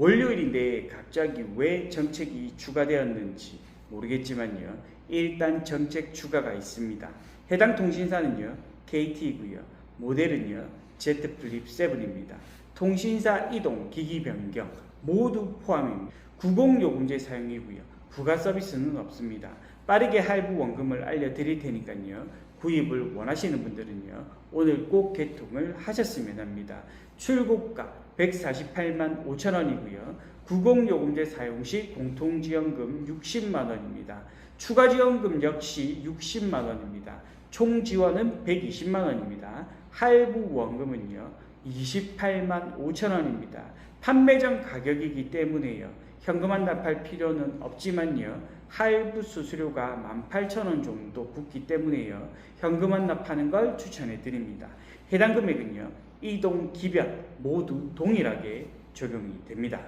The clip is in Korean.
월요일인데 갑자기 왜 정책이 추가되었는지 모르겠지만요. 일단 정책 추가가 있습니다. 해당 통신사는요. KT이고요. 모델은요. Z 플립 7입니다. 통신사 이동, 기기 변경 모두 포함입니다. 구공요금제 사용이고요. 부가 서비스는 없습니다. 빠르게 할부 원금을 알려드릴 테니까요. 구입을 원하시는 분들은요. 오늘 꼭 개통을 하셨으면 합니다. 출고가 148만 5천 원이고요. 구공요금제 사용 시 공통지원금 60만 원입니다. 추가 지원금 역시 60만 원입니다. 총 지원은 120만 원입니다. 할부 원금은요. 28만 5천 원입니다. 판매 전 가격이기 때문에요. 현금 환납할 필요는 없지만요. 할부 수수료가 18,000원 정도 붙기 때문에요. 현금 환납하는 걸 추천해 드립니다. 해당 금액은요. 이동 기변 모두 동일하게 적용이 됩니다.